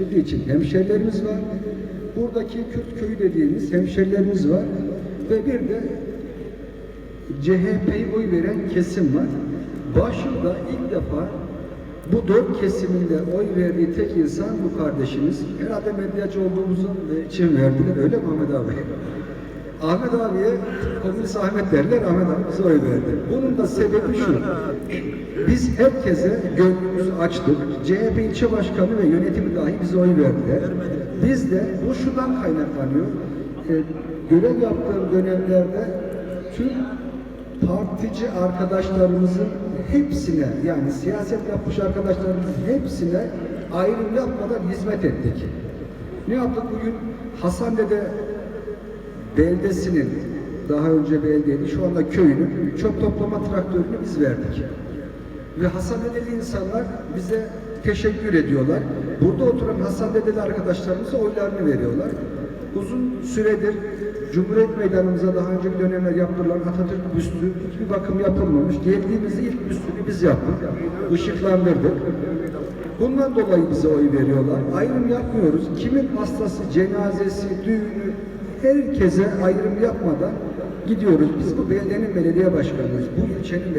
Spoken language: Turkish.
seçildiği için hemşerilerimiz var. Buradaki Kürt köyü dediğimiz hemşerilerimiz var. Ve bir de CHP'ye oy veren kesim var. Başında ilk defa bu dört kesiminde oy verdiği tek insan bu kardeşimiz. Herhalde medyacı olduğumuzu için verdiler. Öyle mi Ahmet abi? Ahmet abiye Komünist Ahmet derler, Ahmet abi bize oy verdi. Bunun da sebebi şu. Biz herkese gönlümüzü açtık. CHP ilçe başkanı ve yönetimi dahi bize oy verdiler. Biz de bu şundan kaynaklanıyor. Ee, görev yaptığım dönemlerde tüm partici arkadaşlarımızın hepsine yani siyaset yapmış arkadaşlarımızın hepsine ayrım yapmadan hizmet ettik. Ne yaptık bugün? Hasan Dede beldesinin daha önce beldeydi şu anda köyünün çöp toplama traktörünü biz verdik. Ve Hasan Dedeli insanlar bize teşekkür ediyorlar. Burada oturan Hasan Dedeli arkadaşlarımıza oylarını veriyorlar. Uzun süredir Cumhuriyet Meydanımıza daha önceki dönemler yaptırılan Atatürk büstü hiçbir bakım yapılmamış. Geldiğimizde ilk büstünü biz yaptık. Işıklandırdık. Bundan dolayı bize oy veriyorlar. Ayrım yapmıyoruz. Kimin hastası, cenazesi, düğünü herkese ayrım yapmadan gidiyoruz. Biz bu belediyenin belediye başkanıyız. Bu ilçenin